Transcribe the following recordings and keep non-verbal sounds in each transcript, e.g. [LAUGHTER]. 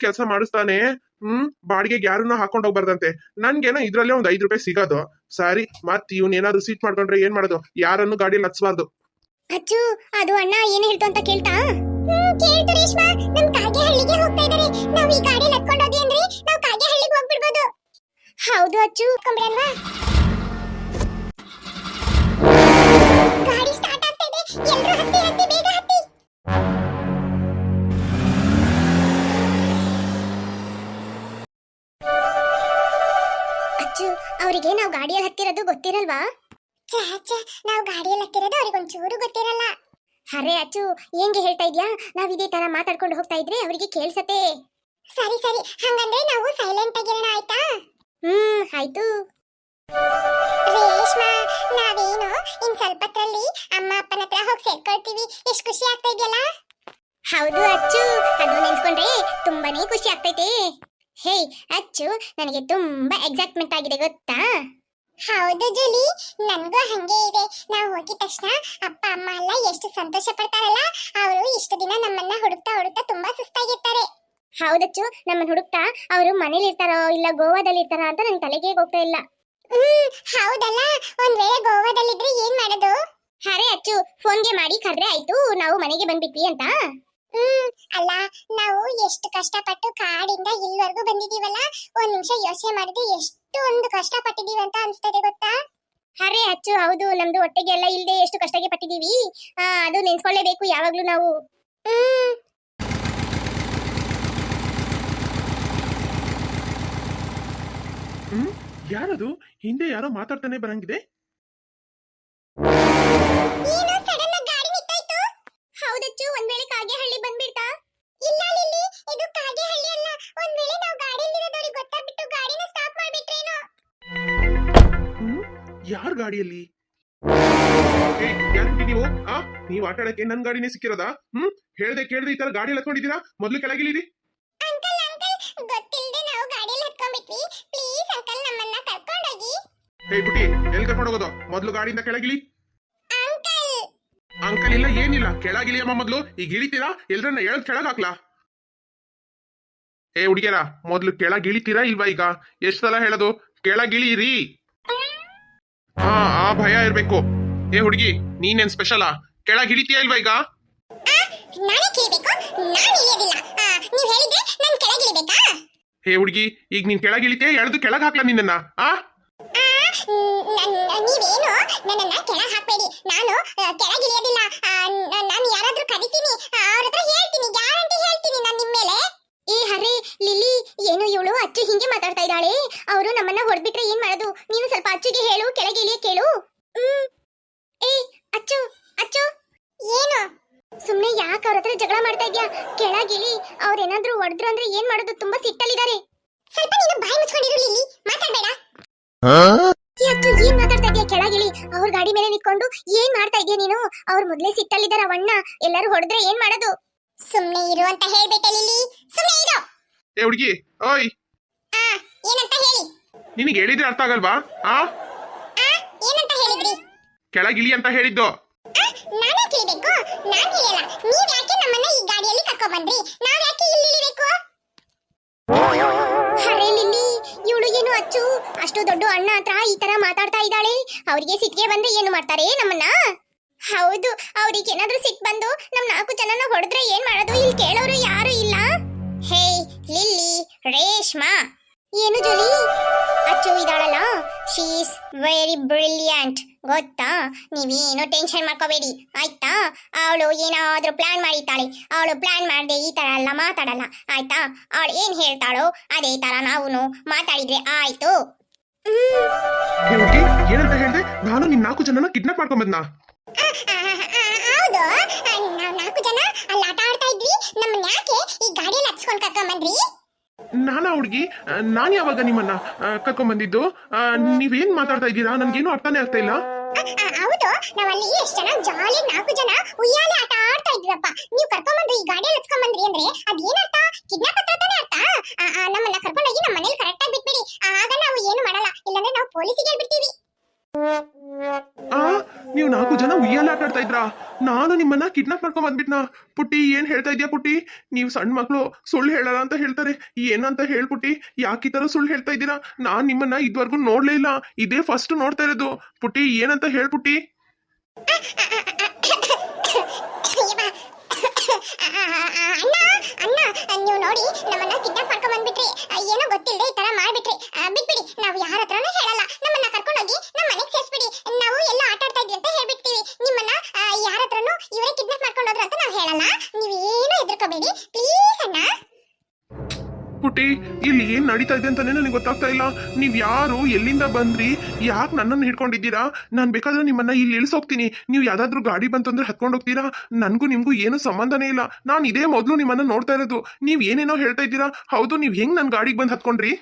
ಕೆಲಸ ಮಾಡಿಸ್ತಾನೆ, ಹ್ಮ್ ಬಾಡಿಗೆಗೆ ಯಾರನ್ನ ಹಾಕೊಂಡು ಹೋಗ್ಬಾರ್ದಂತೆ. ನನ್ಗೇನೋ ಇದ್ರಲ್ಲೇ ಒಂದ್ ಐದ್ ರೂಪಾಯಿ ಸಿಗೋದು. ಸಾರಿ, ಮತ್ ಇವ್ನ ಏನಾದ್ರು ಸೀಟ್ ಮಾಡ್ಕೊಂಡ್ರೆ ಏನ್ ಮಾಡೋದು? ಯಾರನ್ನು ಗಾಡಿಯಲ್ಲಿ ಹತ್ಸ್ಬಾರ್ದು. ಅದು ಅಣ್ಣ ಏನ್ ಹೇಳ್ತು ಅಂತ ಕೇಳ್ತಾ? ಗಾಡಿ ಹೌದು ಅಚ್ಚು ಕಂಬ್ರಲ್ವಾ ಅವರಿಗೆ ನಾವು ಗಾಡಿಯಲ್ಲಿ ಹತ್ತಿರೋದು ಗೊತ್ತಿರಲ್ವಾ? ನಾವು ಗಾಡಿಯಲ್ಲಿ ಹತ್ತಿರೋದು ಅವ್ರಿಗೆ ಒಂಚೂರು ಗೊತ್ತಿರಲ್ಲ. ಅರೆ ಅಚ್ಚು ಹೆಂಗೆ ಹೇಳ್ತಾ ಇದ್ಯಾ? ನಾವು ಇದೇ ತರ ಮಾತಾಡ್ಕೊಂಡು ಹೋಗ್ತಾ ಇದ್ರೆ ಅವರಿಗೆ ಕೇಳ್ಸತ್ತೆ. ಸರಿ ಸರಿ, ಹಂಗಂದ್ರೆ ನಾವು ಸೈಲೆಂಟ್ ಆಗಿರೋಣ ಆಯ್ತಾ? ಹ್ಮ್, ಆಯ್ತು. ರೇಷ್ಮಾ, ನಾವೇನು ಇನ್ ಸ್ವಲ್ಪ ಹೊತ್ತಲ್ಲಿ ಅಮ್ಮ, ಅಪ್ಪನ ಹತ್ರ ಹೋಗಿ ಸೇರ್ಕೊಳ್ತೀವಿ. ಎಷ್ಟು ಖುಷಿ ಆಗ್ತಾ ಇದೆಯಲ್ಲ? ಹೌದು, ಅಚ್ಚು. ಅದು ನೆನ್ಸ್ಕೊಂಡ್ರೆ ತುಂಬಾನೇ ಖುಷಿ ಆಗ್ತೈತೆ. ಹೇ, ಅಚ್ಚು, ನನಗೆ ತುಂಬಾ ಎಕ್ಸೈಟ್ಮೆಂಟ್ ಆಗಿದೆ, ಗೊತ್ತಾ? ಹೌದು, ಜೂಲಿ. ನನಗೂ ಹಂಗೆ ಇದೆ. ನಾವು ಹೋಗಿದ ತಕ್ಷಣ ಅಪ್ಪ, ಅಮ್ಮ ಎಲ್ಲ ಎಷ್ಟು ಸಂತೋಷ ಪಡ್ತಾರಲ್ಲ? ಅವರು ಇಷ್ಟು ದಿನ ನಮ್ಮನ್ನ ಹುಡುಕ್ತಾ ಹುಡುಕ್ತಾ ತುಂಬಾ ಸುಸ್ತಾಗಿರ್ತಾರೆ. ಹೌದಚ್ಚು ನಮ್ಮನ್ನ ಹುಡುಕ್ತಾ ಅವರು ಮನೇಲಿ ಇರ್ತಾರೋ ಇಲ್ಲ ಗೋವಾದಲ್ಲಿ ಇರ್ತಾರ ಅಂತ ನನಗೆ ತಲೆಗೆ ಹೋಗ್ತಾ ಇಲ್ಲ. ಹ್ಮ್, ಹೌದಲ್ಲ. ಒಂದ್ ವೇಳೆ ಗೋವಾದಲ್ಲಿ ಇದ್ರೆ ಏನ್ ಮಾಡೋದು? ಹರೇ, ಅಚ್ಚು. ಫೋನ್ಗೆ ಮಾಡಿ ಕರ್ರೆ ಆಯ್ತು. ನಾವು ಮನೆಗೆ ಬಂದ್ಬಿಟ್ವಿ ಅಂತ. ಹ್ಮ್ ಅಲ್ಲ ನಾವು ಎಷ್ಟು ಕಷ್ಟಪಟ್ಟು ಕಾಡಿಂದ ಇಲ್ಲಿವರೆಗೂ ಬಂದಿದೀವಲ್ಲ ಒಂದ್ ನಿಮಿಷ ಯೋಚನೆ ಮಾಡಿದ್ರೆ ಎಷ್ಟು ಒಂದು ಕಷ್ಟ ಪಟ್ಟಿದೀವಿ ಅಂತ ಅನ್ಸ್ತದೆ ಗೊತ್ತಾ? ಅರೆ ಅಚ್ಚು ಹೌದು ನಮ್ದು ಹೊಟ್ಟೆಗೆ ಎಲ್ಲ ಇಲ್ದೆ ಎಷ್ಟು ಕಷ್ಟಗೆ ಪಟ್ಟಿದೀವಿ ಆ, ಅದು ನೆನ್ಸ್ಕೊಳ್ಳೇಬೇಕು ಯಾವಾಗ್ಲೂ ನಾವು. ಹ್ಮ್. ಹ್ಮ್? ಯಾರದು? ಹಿಂದೆ ಯಾರೋ ಮಾತಾಡ್ತಾನೆ ಬರಂಗಿದೆ? ಏನು ಸಡನ್ ಆಗಿ ಗಾಡಿ ನಿಂತಾಯ್ತು. ಹೌದಚ್ಚು ಒಂದ್ ವೇಳೆ ಕಾಗೆಹಳ್ಳಿ ಬಂದ್ಬಿಡ್ತಾ ಇಲ್ಲ ಲಿಲ್ಲಿ ಇದು ಕಾಗೆಹಳ್ಳಿ ಅಲ್ಲ ಒಂದ್ ವೇಳೆ ನಾವು ಗಾಡಿಯಲ್ಲಿರೋದವ್ರಿಗೆ ಗೊತ್ತಾಗ್ಬಿಟ್ಟು ಗಾಡಿನ ಸ್ಟಾಪ್ ಮಾಡ್ಬಿಟ್ರೇನೋ? ಹ್ಮ್? ಯಾರ ಗಾಡಿಯಲ್ಲಿ? ಯಾಕೆ ನೀವು? ಆ ನೀವ್ ಆಟ ಆಡಕ್ಕೆ ನನ್ ಗಾಡಿನೇ ಸಿಕ್ಕಿರೋದಾ? ಹ್ಮ್? ಹೇಳ್ದೆ ಕೇಳ್ದೆ ಈ ತರ ಗಾಡಿ ಹತ್ಕೊಂಡಿದ್ದೀರಾ ಮೊದ್ಲು ಕೆಳಗಿಳಿರಿ. ಅಂಕಲ್ ಅಂಕಲ್ ಗೊತ್ತಿಲ್ಲದೆ ನಾವು ಗಾಡಿಯಲ್ಲಿ ಹತ್ಕೊಂಡ್ಬಿಟ್ವಿ. ಪ್ಲೀಸ್ ಅಂಕಲ್ ನಮ್ಮನ್ನ ಕರ್ಕೊಂಡೋಗಿ. ಹೇ ಬುಟಿ ಎಲ್ಲಿ ಕರ್ಕೊಂಡು ಹೋಗೋದು ಮೊದ್ಲು ಗಾಡಿಯಿಂದ ಕೆಳಗಿಳಿ. ಅಂಕಲ್! ಅಂಕಲ್ ಇಲ್ಲ ಏನಿಲ್ಲ. ಕೆಳಗಿಲಿ ಅಮ್ಮ ಮೊದ್ಲು. ಈಗ ಇಳಿತೀರಾ? ಎಲ್ರನ್ನ ಹೇಳದ್ ಕೆಳಗ್ ಹಾಕ್ಲಾ? ಏ ಹುಡುಗಿಯರ ಮೊದ್ಲು ಕೆಳಗಿಳಿತೀರಾ ಇಲ್ವಾ ಈಗ? ಎಷ್ಟ್ ಸಲ ಹೇಳೋದು? ಕೆಳಗಿಳಿರಿ ಹಾ ಆ ಭಯ ಇರ್ಬೇಕು. ಏ ಹುಡುಗಿ ನೀನೇನ್ ಸ್ಪೆಷಲಾ ಕೆಳಗೆ ಇಳಿತೀಯಾ ಇಲ್ವಾ ಈಗ? ಹೇ ಹುಡುಗಿ ಈಗ ನೀನ್ ಕೆಳಗಿಳಿತೀಯ ಎಳೆದು ಕೆಳಗೆ ಹಾಕ್ಲಾ ನಿನ್ನನ್ನ ಆ? ನೀವೇನು ನನ್ನನ್ನ ಕೆಳಗೆ ಹಾಕ್ಬೇಡಿ. ನಾನು ಕೆಳಗಿಳಿಯೋದಿಲ್ಲ ನಾನು ಯಾರಾದ್ರೂ ಕರಿತೀನಿ ಅವ್ರ ಹತ್ರ ಹೇಳ್ತೀನಿ ಗ್ಯಾರಂಟಿ ಹೇಳ್ತೀನಿ ನಾನು ನಿಮ್ಮ ಮೇಲೆ. ಏ ಹರೇ ಲಿಲಿ ಏನು ಇವಳು ಅಚ್ಚು ಹಿಂಗೆ ಮಾತಾಡ್ತಾ ಇದ್ದಾಳೆ. ಅವರು ನಮ್ಮನ್ನ ಹೊಡೆದ್ಬಿಟ್ರೆ ಏನ್ ಮಾಡೋದು? ನೀನು ಸ್ವಲ್ಪ ಅಚ್ಚುಗೆ ಹೇಳು ಕೆಳಗೆ ಇಳಿಯ ಕೇಳು ಏ ಅಚ್ಚು ಅಚ್ಚು. ಏನು? ಸುಮ್ನೆ ಯಾಕೆ ಅವ್ರ ಹತ್ರ ಜಗಳ ಮಾಡ್ತಾ ಇದ್ಯಾ? ಕೆಳಗಿಳಿ ಅವ್ರೇನಾದ್ರೂ ಹೊಡೆದ್ರು ಅಂದ್ರೆ ಏನ್ ಮಾಡೋದು? ತುಂಬಾ ಸಿಟ್ಟಲ್ಲಿದ್ದಾರೆ. ಸ್ವಲ್ಪ ನೀನು ಬಾಯಿ ಮುಚ್ಕೊಂಡಿರು ಲಿಲಿ ಮಾತಾಡಬೇಡ. ಅಚ್ಚು ಏನ್ ಮಾತಾಡ್ತಾ ಇದೀಯ? ಕೆಳಗಿಳಿ ಅವ್ರ ಗಾಡಿ ಮೇಲೆ ನಿಂತ್ಕೊಂಡು ಏನ್ ಮಾಡ್ತಾ ಇದೀಯ ನೀನು? ಅವ್ರ ಮೊದ್ಲೇ ಸಿಟ್ಟಲ್ಲಿದ್ದಾರೆ ಅವಣ್ಣ. ಎಲ್ಲರೂ ಹೊಡೆದ್ರೆ ಏನ್ ಮಾಡೋದು? ಸುಮ್ನೆ ಇರು ಅಂತ ಹೇಳ್ಬಿಟ್ಟೆ ಲಿಲಿ ಸುಮ್ನೆ ಇರು. ಏ ಹುಡುಗಿ ಓಯ್. ಆ ಏನಂತ ಹೇಳಿ? ನಿನಗೆ ಹೇಳಿದ್ರೆ ಅರ್ಥ ಆಗಲ್ವಾ? ಆ? ಆ ಏನಂತ ಹೇಳಿದ್ರಿ? ಕೆಳಗಿಳಿ ಅಂತ ಹೇಳಿದ್ದು. ಆ, ನಾನೇ ಕೇಳಬೇಕು ನಾನು ಹೇಳಲ್ಲ ನೀವು ಯಾಕೆ ನಮ್ಮನ್ನ ಈ ಗಾಡಿಯಲ್ಲಿ ಕರ್ಕೊಂಡು ಬಂದ್ರಿ? ನಾವು ಯಾಕೆ ಇಲ್ಲಿ ಇಳಿಬೇಕು? ಅರೆ ಲಿಲ್ಲಿ ಇವಳು ಏನು ಅಚ್ಚು? ಅಷ್ಟು ದೊಡ್ಡ ಅಣ್ಣ ಹತ್ರ ಈ ತರ ಮಾತಾಡ್ತಾ ಇದ್ದಾಳೆ. ಅವರಿಗೆ ಸಿಟ್ಟಿಗೆ ಬಂದ್ರೆ ಏನು ಮಾಡ್ತಾರೆ? ನಮ್ಮನ್ನ? ಹೌದು, ಅವ್ರಿಗೆ ಏನಾದ್ರೂ ಸಿಟ್ ಬಂದು ನಮ್ ನಾಲ್ಕು ಜನನ ಹೊಡೆದ್ರೆ ಏನ್ ಮಾಡೋದು? ಇಲ್ಲಿ ಕೇಳೋರು ಯಾರು ಇಲ್ಲ? Hey, Lily, Reshma. ಏನು ಜೊಲಿ? ಅಚ್ಚು ಇದ್ದಾಳಲ್ಲ ಶೀಸ್ ವೆರಿ ಬ್ರಿಲಿಯಂಟ್ ಗೊತ್ತಾ? ನೀವೇನು ಟೆನ್ಷನ್ ಮಾಡ್ಕೋಬೇಡಿ. ಆಯ್ತಾ? ಅವಳು ಏನಾದ್ರೂ ಪ್ಲಾನ್ ಮಾಡಿದಾಳೆ ಅವಳು ಪ್ಲಾನ್ ಮಾಡದೆ ಈ ತರ ಎಲ್ಲ ಮಾತಾಡಲ್ಲ. ಆಯ್ತಾ? ಅವಳು ಏನ್ ಹೇಳ್ತಾಳೋ ಅದೇ ತರ ನಾವು ಮಾತಾಡಿದ್ರೆ ಆಯ್ತು. ಏನಂತ ಹೇಳಿದೆ? ನಾನು ನಿನ್ನ ನಾಲ್ಕು ಜನನ ಕಿಡ್ನಾಪ್ ಮಾಡ್ಕೊಂಡ್ ಬಂದ್ನಾ? ಹೌದು. ನಾವು ನಾಲ್ಕು ಜನ ಅಲ್ಲಿ ಆಟ ಆಡ್ತಾ ಇದ್ವಿ. ನಮ್ಮನ್ನ ಯಾಕೆ ಈ ಗಾಡಿಯಲ್ಲಿ ಹಚ್ಕೊಂಡ್ ಕರ್ಕೊಂಡ್ ಬಂದ್ರಿ ನಾನಾ ಹುಡುಗಿ ನಾನು ಯಾವಾಗ ನಿಮ್ಮನ್ನ ಕರ್ಕೊಂಡ್ ಬಂದಿದ್ದು ನೀವೇನ್ ಮಾತಾಡ್ತಾ ಇದ್ದೀರಾ? ನನ್ಗೇನು ಅರ್ಥನೇ ಆಗ್ತಾ ಇಲ್ಲ. ಹೌದು. ನಾವಲ್ಲಿ ಎಷ್ಟು ಜನ ಜಾಲಿ ಆಡ್ತಾ ಇದ್ರಾ? ನಾನು ನಿಮ್ಮನ್ನ ಕಿಡ್ನಾಪ್ ಮಾಡ್ಕೊಂಡ್ ಬಂದ್ಬಿಟ್ನಾ? ಪುಟ್ಟಿ, ಏನ್ ಹೇಳ್ತಾ ಇದ್ಯಾ ಪುಟ್ಟಿ? ನೀವು ಸಣ್ಣ ಮಕ್ಕಳು ಸುಳ್ಳು ಹೇಳಲ್ಲ ಅಂತ ಹೇಳ್ತಾರೆ. ಏನಂತ ಹೇಳ್ಬಿಟ್ಟಿ ಯಾಕೆ ಈ ತರ ಸುಳ್ಳು ಹೇಳ್ತಾ ಇದ್ದೀರಾ? ನಾನ್ ನಿಮ್ಮನ್ನ ಇದುವರೆಗೂ ನೋಡ್ಲೇ ಇಲ್ಲ. ಇದೇ ಫಸ್ಟ್ ನೋಡ್ತಾ ಇರೋದು. ಪುಟ್ಟಿ ಏನಂತ ಹೇಳ್ಪುಟ್ಟಿ ಅಣ್ಣ ಅಣ್ಣ, ನೀವು ನೋಡಿ, ನಮ್ಮನ್ನ ಕಿಡ್ನಾಪ್ ಮಾಡ್ಕೊಂಡ್ ಬಂದ್ಬಿಟ್ರಿ. ಏನೋ ಗೊತ್ತಿಲ್ಲದೆ ಈ ತರ ಮಾಡ್ಬಿಟ್ರಿ. ಬಿಟ್ಬಿಡಿ. ನಾವು ಯಾರ ಹತ್ರನೂ ನಡೀತಾ ಇದೆ ಅಂತಾನೆ ನನಗೆ ಗೊತ್ತಾಗ್ತಾ ಇಲ್ಲ. ನೀವು ಯಾರು? ಎಲ್ಲಿಂದ ಬಂದ್ರಿ? ಯಾಕೆ ನನ್ನನ್ನು ಹಿಡ್ಕೊಂಡಿದ್ದೀರಾ? ನಾನು ಬೇಕಾದ್ರೆ ನಿಮ್ಮನ್ನ ಇಲ್ಲಿ ಇಳಿಸೋಗ್ತೀನಿ. ನೀವು ಯಾವ್ದಾದ್ರು ಗಾಡಿ ಬಂತಂದ್ರೆ ಹತ್ಕೊಂಡು ಹೋಗ್ತೀರಾ? ನನಗೂ ನಿಮಗೂ ಏನೂ ಸಂಬಂಧನೇ ಇಲ್ಲ. ನಾನು ಇದೇ ಮೊದಲು ನಿಮ್ಮನ್ನ ನೋಡ್ತಾ ಇರೋದು. ನೀವು ಏನೇನೋ ಹೇಳ್ತಾ ಇದ್ದೀರಾ? ಹೌದು, ನೀವು ಹೆಂಗೆ ನನ್ನ ಗಾಡಿಗೆ ಬಂದು ಹತ್ಕೊಂಡ್ರಿ?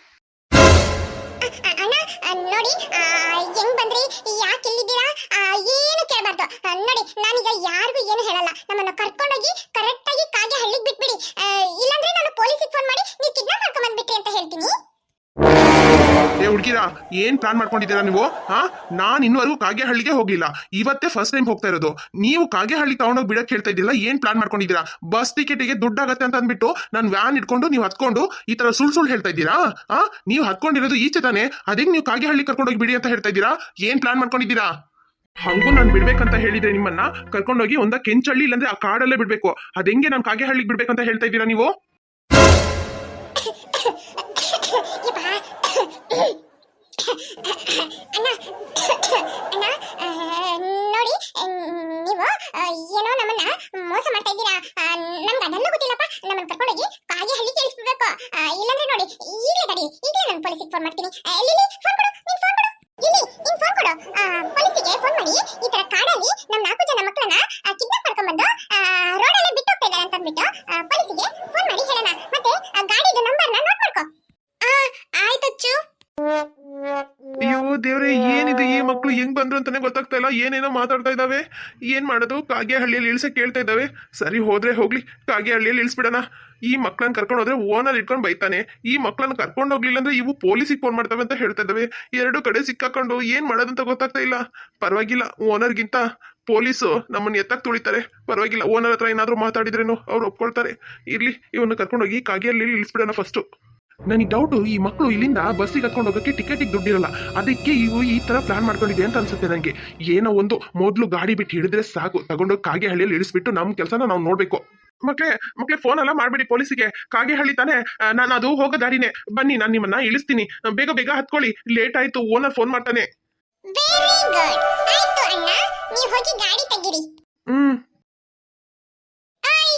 ನೋಡಿ ಹೆಂಗ್ ಬಂದ್ರಿ? ಯಾಕೆ ಇಲ್ಲಿದ್ದೀರಾ? ಏನು ಕೇಳಬಾರ್ದು. ನೋಡಿ, ನಾನೀಗ ಯಾರಿಗೂ ಏನು ಹೇಳಲ್ಲ. ನಮ್ಮನ್ನು ಕರ್ಕೊಂಡೋಗಿ ಕರೆಕ್ಟ್ ಆಗಿ ಕಾಗೆ ಹಳ್ಳಿಗೆ ಬಿಟ್ಬಿಡಿ. ಇಲ್ಲಾಂದ್ರೆ ನಾನು ಪೊಲೀಸಿಗೆ ಫೋನ್ ಮಾಡಿ ನೀವು ಕಿಡ್ನಾಪ್ ಏ, ಹುಡುಗಿರ, ಏನ್ ಪ್ಲಾನ್ ಮಾಡ್ಕೊಂಡಿದ್ದೀರಾ ನೀವು? ಹಾ ನಾನು ಇನ್ನುವರೆಗೂ ಕಾಗೆಹಳ್ಳಿಗೆ ಹೋಗಿಲ್ಲ ಇವತ್ತೇ ಫಸ್ಟ್ ಟೈಮ್ ಹೋಗ್ತಾ ಇರೋದು. ನೀವು ಕಾಗೆಹಳ್ಳಿ ತಗೊಂಡೋಗಿ ಬಿಡಕ್ಕೆ ಹೇಳ್ತಾ ಇದ್ದಿಲ್ಲ, ಏನ್ ಪ್ಲಾನ್ ಮಾಡ್ಕೊಂಡಿದ್ದೀರಾ? ಬಸ್ ಟಿಕೆಟಿಗೆ ದುಡ್ಡಾಗತ್ತೆ ಅಂತ ಅಂದ್ಬಿಟ್ಟು ನಾನು ವ್ಯಾನ್ ಇಟ್ಕೊಂಡು ನೀವು ಹತ್ಕೊಂಡು ಈ ತರ ಸುಳ್ ಸುಳ್ಳು ಹೇಳ್ತಾ ಇದ್ದೀರಾ? ಹಾ ನೀವು ಹತ್ಕೊಂಡಿರೋದು ಈಚೆ ತಾನೆ. ಅದಕ್ಕೆ ನೀವು ಕಾಗೆಹಳ್ಳಿ ಕರ್ಕೊಂಡೋಗಿ ಬಿಡಿ ಅಂತ ಹೇಳ್ತಾ ಇದ್ದೀರಾ? ಏನ್ ಪ್ಲಾನ್ ಮಾಡ್ಕೊಂಡಿದ್ದೀರಾ? ಹಂಗೂ ನಾನು ಬಿಡ್ಬೇಕಂತ ಹೇಳಿದ್ರೆ ನಿಮ್ಮನ್ನ ಕರ್ಕೊಂಡೋಗಿ ಒಂದ ಕೆಂಚಳ್ಳಿ ಇಲ್ಲಾಂದ್ರೆ ಆ ಕಾಡಲ್ಲೇ ಬಿಡ್ಬೇಕು. ಹೆಂಗೆ ನಾನು ಕಾಗೆಹಳ್ಳಿಗೆ ಬಿಡ್ಬೇಕಂತ ಹೇಳ್ತಾ ಇದ್ದೀರಾ ನೀವು. [COUGHS] ಅಣ್ಣ ಅಣ್ಣ ನೋಡಿ ನೀವು ಏನೋ ನಮ್ಮನ್ನ ಮೋಸ ಮಾಡ್ತಾ ಇದ್ದೀರಾ? ನಮ್ಗೆ ಅದೆಲ್ಲ ಗೊತ್ತಿಲ್ಲಪ್ಪ. ನಮ್ಮನ್ನ ಕರ್ಕೊಂಡೋಗಿ ಕಾಗೆ ಹಳ್ಳಿ ಕೇಳಿಸ್ಬೇಕು ಇಲ್ಲಾಂದ್ರೆ ನೋಡಿ ಈಗಲೇ ತಡಿ. ಈಗಲೇ ನಾನು ಪೊಲೀಸಿಗೆ ಫೋನ್ ಮಾಡ್ತೀನಿ. ಲಿಲಿ ಫೋನ್ ಕೊಡು. ನಿನ್ ಫೋನ್ ಕೊಡು. ಇಲ್ಲಿ ನಿನ್ ಫೋನ್ ಕೊಡು. ಪೊಲೀಸಿಗೆ ಫೋನ್ ಮಾಡಿ ಈ ತರ ಕಾಡಲ್ಲಿ ನಮ್ಮ ನಾಲ್ಕು ಜನ ಮಕ್ಕಳನ್ನ ಕಿಡ್ನಾಪ್ ಮಾಡ್ಕೊಂಡ್ಬಂದು ರೋಡಲ್ಲೇ ಬಿಟ್ಟು ಹೋಗ್ತಾ ಇದ್ದಾರೆ ಅಂತ ಅಂದ್ಬಿಟ್ಟು ಆ, ಪೊಲೀಸಿಗೆ ಫೋನ್ ಮಾಡಿ ಹೇಳೋಣ. ಮತ್ತೆ ಗಾಡಿದು ನಂಬರ್ನ ದೇವ್ರೆ ಏನಿದೆ ಈ ಮಕ್ಕಳು ಹೆಂಗ್ ಬಂದ್ರು ಅಂತಾನೆ ಗೊತ್ತಾಗ್ತಾ ಇಲ್ಲ. ಏನೇನೋ ಮಾತಾಡ್ತಾ ಇದಾವೆ. ಏನ್ ಮಾಡೋದು? ಕಾಗೆಹಳ್ಳಿಯಲ್ಲಿ ಇಳಿಸಕ್ ಕೇಳ್ತಾ ಇದ್ದಾವೆ ಸರಿ ಹೋದ್ರೆ ಹೋಗ್ಲಿ. ಕಾಗೆಹಳ್ಳಿಯಲ್ಲಿ ಇಳಿಸ್ಬಿಡೋಣ. ಈ ಮಕ್ಳನ್ನ ಕರ್ಕೊಂಡು ಹೋದ್ರೆ ಓನರ್ ಇಟ್ಕೊಂಡು ಬೈತಾನೆ. ಈ ಮಕ್ಕಳನ್ನ ಕರ್ಕೊಂಡು ಹೋಗ್ಲಿಲ್ಲ ಅಂದ್ರೆ ಇವು ಪೊಲೀಸಿಗೆ ಫೋನ್ ಮಾಡ್ತವೆ ಅಂತ ಹೇಳ್ತಾ ಇದಾವೆ. ಎರಡು ಕಡೆ ಸಿಕ್ಕಾಕೊಂಡು ಏನ್ ಮಾಡೋದಂತ ಗೊತ್ತಾಗ್ತಾ ಇಲ್ಲ. ಪರವಾಗಿಲ್ಲ ಓನರ್ಗಿಂತ ಪೊಲೀಸು ನಮ್ಮನ್ನ ಎತ್ತಕ್ ತುಳಿತಾರೆ. ಪರವಾಗಿಲ್ಲ ಓನರ್ ಹತ್ರ ಏನಾದ್ರು ಮಾತಾಡಿದ್ರೇನು ಅವ್ರು ಒಪ್ಕೊಳ್ತಾರೆ. ಇರ್ಲಿ ಇವನ್ನ ಕರ್ಕೊಂಡೋಗಿ ಕಾಗೆಯಲ್ಲಿ ಇಳಿಸ್ಬಿಡೋಣ ಫಸ್ಟು ನನಗೆ ಡೌಟು ಈ ಮಕ್ಕಳು ಇಲ್ಲಿಂದ ಬಸ್ಸಿಗೆ ಹತ್ಕೊಂಡು ಹೋಗೋಕ್ಕೆ ಟಿಕೆಟಿಗೆ ದುಡ್ಡಿರಲ್ಲ. ಅದಕ್ಕೆ ಇವು ಈ ಥರ ಪ್ಲಾನ್ ಮಾಡ್ಕೊಂಡಿದೆ ಅಂತ ಅನ್ಸುತ್ತೆ ನನಗೆ ಏನೋ ಒಂದು ಮೊದಲು ಗಾಡಿ ಬಿಟ್ಟು ಹಿಡಿದ್ರೆ ಸಾಕು. ತಗೊಂಡೋಗಿ ಕಾಗೆಹಳ್ಳಿಯಲ್ಲಿ ಇಳಿಸ್ಬಿಟ್ಟು ನಮ್ಮ ಕೆಲಸನ ನಾವು ನೋಡಬೇಕು. ಮಕ್ಕಳೇ ಮಕ್ಕಳೇ ಫೋನ್ ಎಲ್ಲ ಮಾಡಬೇಡಿ ಪೊಲೀಸಿಗೆ ಕಾಗೆಹಳ್ಳಿ ತಾನೆ. ನಾನು ಅದು ಹೋಗೋ ದಾರಿನೇ. ಬನ್ನಿ ನಾನು ನಿಮ್ಮನ್ನ ಇಳಿಸ್ತೀನಿ. ಬೇಗ ಬೇಗ ಹತ್ಕೊಳ್ಳಿ. ಲೇಟ್ ಆಯ್ತು ಓನರ್ ಫೋನ್ ಮಾಡ್ತಾನೆ. ಹ್ಮ್ ಆಯ್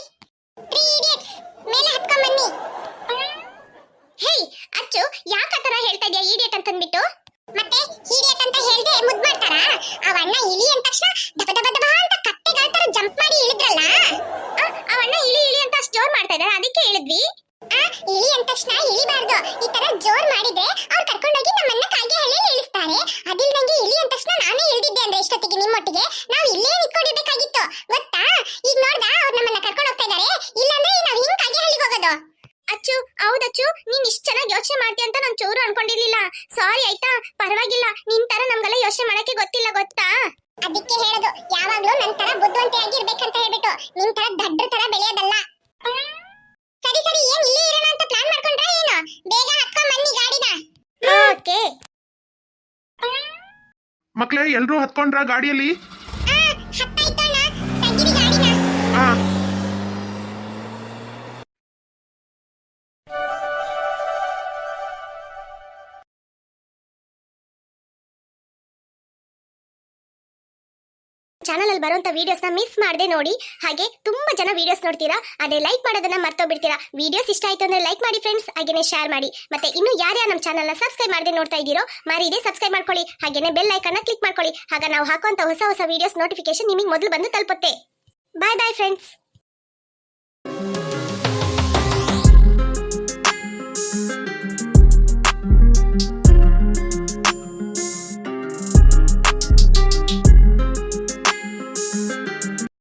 ತ್ರೀ ಇಡಿಯಟ್ಸ್ ಮೇಲೆ ಹತ್ಕೊಂಡ್ ಬನ್ನಿ ಹೇಯ್ ಅಚ್ಚು ಯಾಕ ಆ ಹೇಳ್ತಾ ಇದೀಯ? ಈಡಿಯಟ್ ಅಂತ ಅಂದ್ಬಿಟ್ಟು ಮತ್ತೆ ಈಡಿಯಟ್ ಅಂತ ಹೇಳ್ದೆ ಮುದ್ ಮಾಡ್ತಾರಾ ಅವ ಅಣ್ಣ ಇಳಿ ಅಂದ ತಕ್ಷಣ ದಬ ದಬ ದಬ ಅಂತ ಕತ್ತೆಗಳ ತರ ಜಂಪ್ ಮಾಡಿ ಇಳಿದ್ರಲ್ಲ ಆ, ಅವ ಅಣ್ಣ ಇಳಿ ಇಳಿ ಅಂತ ಅಷ್ಟು ಜೋರ್ ಮಾಡ್ತಾ ಇದಾರೆ ಅದಕ್ಕೆ ಹೇಳಿದ್ವಿ ಆ, ಇಳಿ ಅಂದ ತಕ್ಷಣ ಇಳಿಬಾರ್ದು ಈ ತರ ಜೋರ್ ಮಾಡಿದ್ರೆ ಅವ್ರು ಕರ್ಕೊಂಡೋಗಿ ನಮ್ಮನ್ನ ಕಾಗೆ ಹಳ್ಳಿಯಲ್ಲಿ ಇಳಿಸ್ತಾರೆ ಅದಿಲ್ದಂಗೆ ಇಳಿ ಅಂದ ತಕ್ಷಣ ನಾನೇ ಇಳಿದಿದ್ದೆ ಅಂದ್ರೆ ಇಷ್ಟೊತ್ತಿಗೆ ನಿಮ್ಮೊಟ್ಟಿಗೆ ನಾವು ಇಲ್ಲೇ ನಿಂತ್ಕೊಂಡಿರ್ಬೇಕಾಗಿತ್ತು ಗೊತ್ತಾ ಈಗ ನೋಡ್ದ ಅವ್ರು ನಮ್ಮನ್ನ ಕರ್ಕೊಂಡು ಹೋಗ್ತಾ ಇದಾರೆ ಇಲ್ಲಾಂದ್ರೆ ನಾವ್ ಹಿಂಗ್ ಕಾಗೆ ಹಳ್ಳಿಗೆ ಹೋಗೋದು ಅಚ್ಚು ಹೌದಚ್ಚು ನೀನ್ ಇಷ್ಟ ಚೆನ್ನಾಗಿ ಯೋಚನೆ ಮಾಡ್ತೀಯ ಅಂತ ನಾನು ಚೂರು ಅನ್ಕೊಂಡಿರ್ಲಿಲ್ಲ ಸಾರಿ ಆಯ್ತಾ ಪರವಾಗಿಲ್ಲ ನಿನ್ ತರ ನಮ್ಗೆಲ್ಲ ಯೋಚನೆ ಮಾಡಕ್ಕೆ ಗೊತ್ತಿಲ್ಲ ಗೊತ್ತಾ ಅದಕ್ಕೆ ಹೇಳೋದು ಯಾವಾಗ್ಲೂ ನನ್ ತರ ಬುದ್ಧಿವಂತೆ ಆಗಿರ್ಬೇಕಂತ ಹೇಳ್ಬಿಟ್ಟು ನಿನ್ ತರ ದಡ್ಡ ತರ ಬೆಳೆಯೋದಲ್ಲ ಸರಿ ಸರಿ ಏನ್ ಇಲ್ಲೇ ಇರೋಣ ಅಂತ ಪ್ಲಾನ್ ಮಾಡ್ಕೊಂಡ್ರ ಏನು ಬೇಗ ಹತ್ಕೊಂಡ್ ಬನ್ನಿ ಗಾಡಿನ ಓಕೆ ಮಕ್ಳೇ ಎಲ್ಲರೂ ಹತ್ಕೊಂಡ್ರ ಗಾಡಿಯಲ್ಲಿ? ಚಾನಲ್ ಅಲ್ಲಿ ಬರುವಂತ ವಿಡಿಯೋಸ್ನ ಮಿಸ್ ಮಾಡದೆ ನೋಡಿ. ಹಾಗೆ ತುಂಬಾ ಜನ ವಿಡಿಯೋಸ್ ನೋಡ್ತೀರಾ. ಅದೇ ಲೈಕ್ ಮಾಡೋದನ್ನ ಮರ್ತೋಗ್ಬಿಡ್ತೀರಾ. ವಿಡಿಯೋಸ್ ಇಷ್ಟ ಆಯ್ತು ಅಂದ್ರೆ ಲೈಕ್ ಮಾಡಿ ಫ್ರೆಂಡ್ಸ್ ಹಾಗೇನೆ ಶೇರ್ ಮಾಡಿ. ಮತ್ತೆ ಇನ್ನು ಯಾರ್ಯಾರು ನಮ್ಮ ಚಾನಲ್ನ ಸಬ್ಸ್ಕ್ರೈಬ್ ಮಾಡದೆ ನೋಡ್ತಾ ಇದ್ದೀರೋ ಮಾರಿದೆ ಸಬ್ಸ್ಕ್ರೈಬ್ ಮಾಡ್ಕೊಳ್ಳಿ. ಹಾಗೇನೆ ಬೆಲ್ ಐಕನ್ ಕ್ಲಿಕ್ ಮಾಡ್ಕೊಳ್ಳಿ. ಆಗ ನಾವು ಹಾಕುವಂತ ಹೊಸ ಹೊಸ ವಿಡಿಯೋಸ್ ನೋಟಿಫಿಕೇಶನ್ ನಿಮಗೆ ಮೊದಲು ಬಂದು ತಲುಪುತ್ತೆ. ಬಾಯ್ ಬಾಯ್ ಫ್ರೆಂಡ್ಸ್